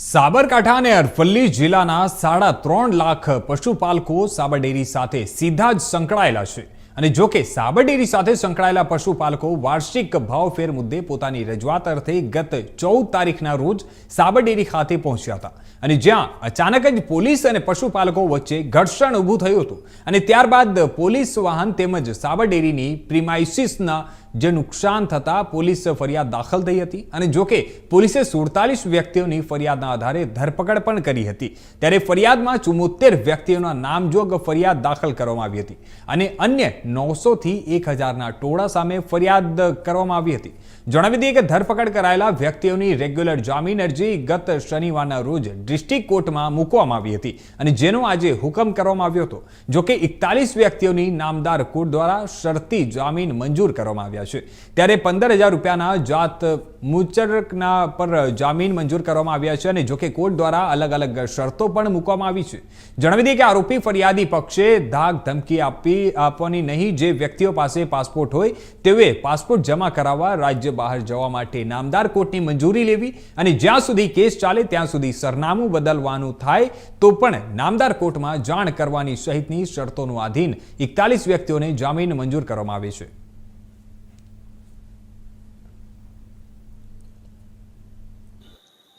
સાબરકાંઠા અને અરવલ્લી જિલ્લાના સાડા ત્રણ લાખ પશુપાલકો સાબરડેરી સાથે સીધા જ સંકળાયેલા છે. અને જો કે સાબરડેરી સાથે સંકળાયેલા પશુપાલકો વાર્ષિક ભાવફેર મુદ્દે પોતાની રજૂઆત અર્થે ગત ચૌદ તારીખના રોજ સાબરડેરી ખાતે પહોંચ્યા હતા. અને જ્યાં અચાનક જ પોલીસ અને પશુપાલકો વચ્ચે ઘર્ષણ ઊભું થયું હતું. અને ત્યારબાદ પોલીસ વાહન તેમજ સાબરડેરીની પ્રિમાઇસિસના જે નુકસાન થતાં પોલીસ ફરિયાદ દાખલ થઈ હતી અને જોકે પોલીસે સુડતાલીસ વ્યક્તિઓની ફરિયાદના આધારે ધરપકડ પણ કરી હતી. ત્યારે ફરિયાદમાં ચુમ્મોતેર વ્યક્તિઓના નામજોગ ફરિયાદ દાખલ કરવામાં આવી હતી અને અન્ય નવસોથી એક હજારના ટોળા સામે ફરિયાદ કરવામાં આવી હતી. જણાવી દઈએ કે ધરપકડ કરાયેલા વ્યક્તિઓની રેગ્યુલર જામીન અરજી ગત શનિવારના રોજ ડિસ્ટ્રિક્ટ કોર્ટમાં મૂકવામાં આવી હતી અને જેનો આજે હુકમ કરવામાં આવ્યો હતો. જોકે એકતાલીસ વ્યક્તિઓની નામદાર કોર્ટ દ્વારા શરતી જામીન મંજૂર કરવામાં આવ્યા છે. ત્યારે પંદર હજાર રૂપિયાના જાત મુચરકના પર જામીન મંજૂર કરવામાં આવ્યા છે અને જોકે કોર્ટ દ્વારા અલગ અલગ શરતો પણ મૂકવામાં આવી છે. જણાવી દઈએ કે આરોપી ફરિયાદી પક્ષે ધાક ધમકી આપી આપવાની નહીં. જે વ્યક્તિઓ પાસે પાસપોર્ટ હોય તેઓએ પાસપોર્ટ જમા કરાવવા રાજ્ય બહાર જવા માટે નામદાર કોર્ટની મંજૂરી લેવી અને જ્યાં સુધી કેસ ચાલે ત્યાં સુધી સરનામું બદલવાનું થાય તો પણ નામદાર કોર્ટમાં જાણ કરવાની સહિતની શરતોનું આધીન એકતાલીસ વ્યક્તિઓને જામીન મંજૂર કરવામાં આવે છે.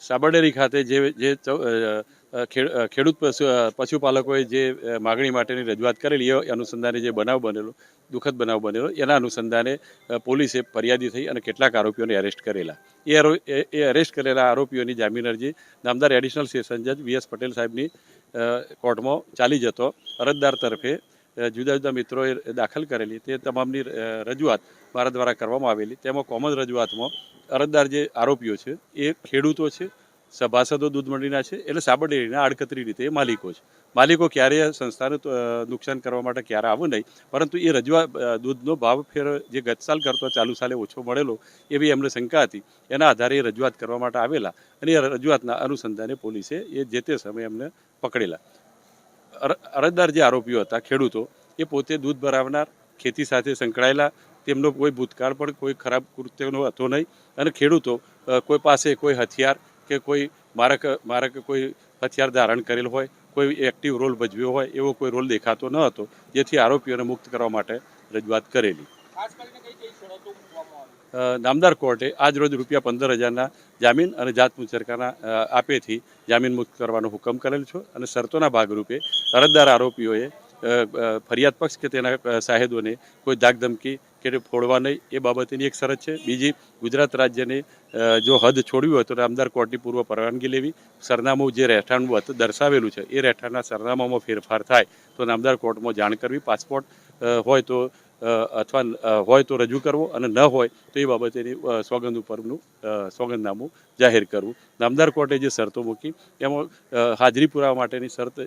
સાબરડેરી ખાતે જે જે ખેડૂત પશુ પશુપાલકોએ જે માગણી માટેની રજૂઆત કરેલી, એ અનુસંધાને જે બનાવ બનેલો, દુઃખદ બનાવ બનેલો, એના અનુસંધાને પોલીસે ફરિયાદી થઈ અને કેટલાક આરોપીઓને એરેસ્ટ કરેલા. એ એ એરેસ્ટ કરેલા આરોપીઓની જામીન અરજી નામદાર એડિશનલ સેશન જજ વીએસ પટેલ સાહેબની કોર્ટમાં ચાલી જતો. અરજદાર તરફે જુદા જુદા મિત્રોએ દાખલ કરેલી. તે તમામની રજૂઆત મારા દ્વારા કરવામાં આવેલી. તેમાં કોમન રજૂઆતમાં અરજદાર જે આરોપીઓ છે, એ ખેડૂતો છે, સભાસદો દૂધ મંડીના છે, એટલે સાબરડેરીના આડકતરી રીતે માલિકો છે. માલિકો ક્યારેય સંસ્થાને નુકસાન કરવા માટે ક્યારે આવું નહીં, પરંતુ એ રજવા દૂધનો ભાવ ફેર જે ગત સાલ કરતો, ચાલુ સાલે ઓછો મળેલો, એવી એમને શંકા હતી. એના આધારે એ રજૂઆત કરવા માટે આવેલા અને એ રજૂઆતના અનુસંધાને પોલીસે એ જે તે સમયે એમને પકડેલા. અર- અરજદાર જે આરોપીઓ હતા, ખેડૂતો, એ પોતે દૂધ ભરાવનાર, ખેતી સાથે સંકળાયેલા તેમનો કોઈ ભૂતકાળ પણ કોઈ ખરાબ કૃત્યનો હતો નહીં. અને ખેડૂતો કોઈ પાસે કોઈ હથિયાર કે કોઈ મારક મારક કોઈ હથિયાર ધારણ કરેલ હોય કોઈ એક્ટિવ રોલ ભજવ્યો હોય એવો કોઈ રોલ દેખાતો ન હતો જેથી આરોપીઓને મુક્ત કરવા માટે રજૂઆત કરેલી. નામદાર કોર્ટે આજ રોજ રૂપિયા પંદર હજારના જામીન અને જાત મુચરકાના આપેથી જામીન મુક્ત કરવાનો હુકમ કરેલ છે. અને શરતોના ભાગરૂપે અરજદાર આરોપીઓએ ફરિયાદ પક્ષ કે તેના સાહેદોને કોઈ ધાકધમકી કે ફોડવા નહીં, એ બાબતેની એક શરત છે. બીજી, ગુજરાત રાજ્યને જો હદ છોડવી હોય તો નામદાર કોર્ટની પૂર્વ પરવાનગી લેવી. સરનામું જે રહેઠાણ વત- દર્શાવેલું છે, એ રહેઠાણના સરનામામાં ફેરફાર થાય તો નામદાર કોર્ટમાં જાણ કરવી. પાસપોર્ટ હોય તો અથવા હોય તો રજૂ કરવો અને ન હોય તો એ બાબતેની સોગંદ ઉપરનું સોગંદનામું જાહેર કરવું. નામદાર કોર્ટે જે શરતો મૂકી, એમાં હાજરી પુરાવા માટેની શરત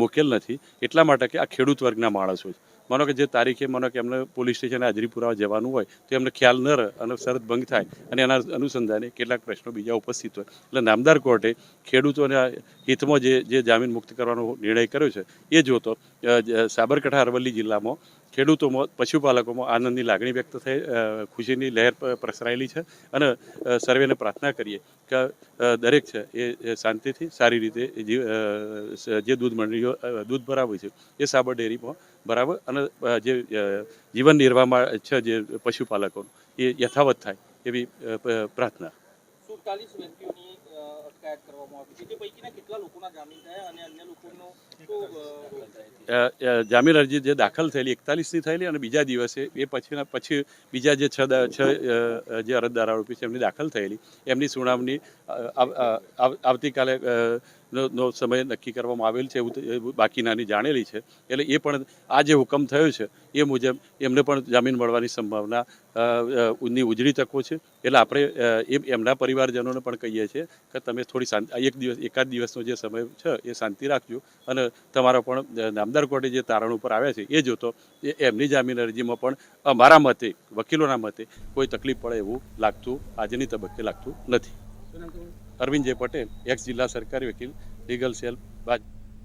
મૂકેલ નથી. એટલા માટે કે આ ખેડૂત વર્ગના માણસો છે. માનો કે જે તારીખે માનો કે એમને પોલીસ સ્ટેશને હાજરી પુરાવા જવાનું હોય, તો એમને ખ્યાલ ન રહે અને શરત ભંગ થાય અને એના અનુસંધાને કેટલાક પ્રશ્નો બીજા ઉપસ્થિત હોય. એટલે નામદાર કોર્ટે ખેડૂતોના હિતમાં જે જે જામીન મુક્ત કરવાનો નિર્ણય કર્યો છે, એ જોતો સાબરકાંઠા અરવલ્લી જિલ્લામાં ખેડૂતોમાં, પશુપાલકોમાં આનંદની લાગણી વ્યક્ત થઈ ખુશીની લહેર પ્રસરાયેલી છે અને સર્વેને પ્રાર્થના કરીએ કે દરેક છે એ શાંતિથી સારી રીતે જે દૂધ મંડળીઓ દૂધ ભરાવે છે એ સાબર ડેરીમાં બરાબર? અને જે જીવન નિર્વાહમાં છે જે પશુપાલકોનું એ યથાવત થાય એવી પ્રાર્થના. જામીન અરજી જે દાખલ થયેલી એકતાલીસની થયેલી અને બીજા દિવસે એ પછીના પછી બીજા જે છ છ જે અરજદાર આરોપી છે એમની દાખલ થયેલી. એમની સુનાવણી આવતીકાલે નો સમય નક્કી કરવામાં આવેલ છે એવું બાકી નાની જાણેલી છે. એટલે એ પણ આ જે હુકમ થયો છે, એ મુજબ એમને પણ જામીન મળવાની સંભાવના ની ઉજળી તકો છે. એટલે આપણે એમ એમના પરિવારજનોને પણ કહીએ છીએ કે તમે થોડી શાંતિ એક દિવસ, એકાદ દિવસનો જે સમય છે, એ શાંતિ રાખજો. અને તમારા પણ નામદાર કોર્ટે જે તારણ ઉપર આવ્યા છે, એ જોતો, એ એમની જામીન અરજીમાં પણ અમારા મતે, વકીલોના મતે કોઈ તકલીફ પડે એવું લાગતું, આજની તબક્કે લાગતું નથી. અરવિંદ જે પટેલ એક્સ જિલ્લા સરકારી વકીલ લીગલ સેલ બાજ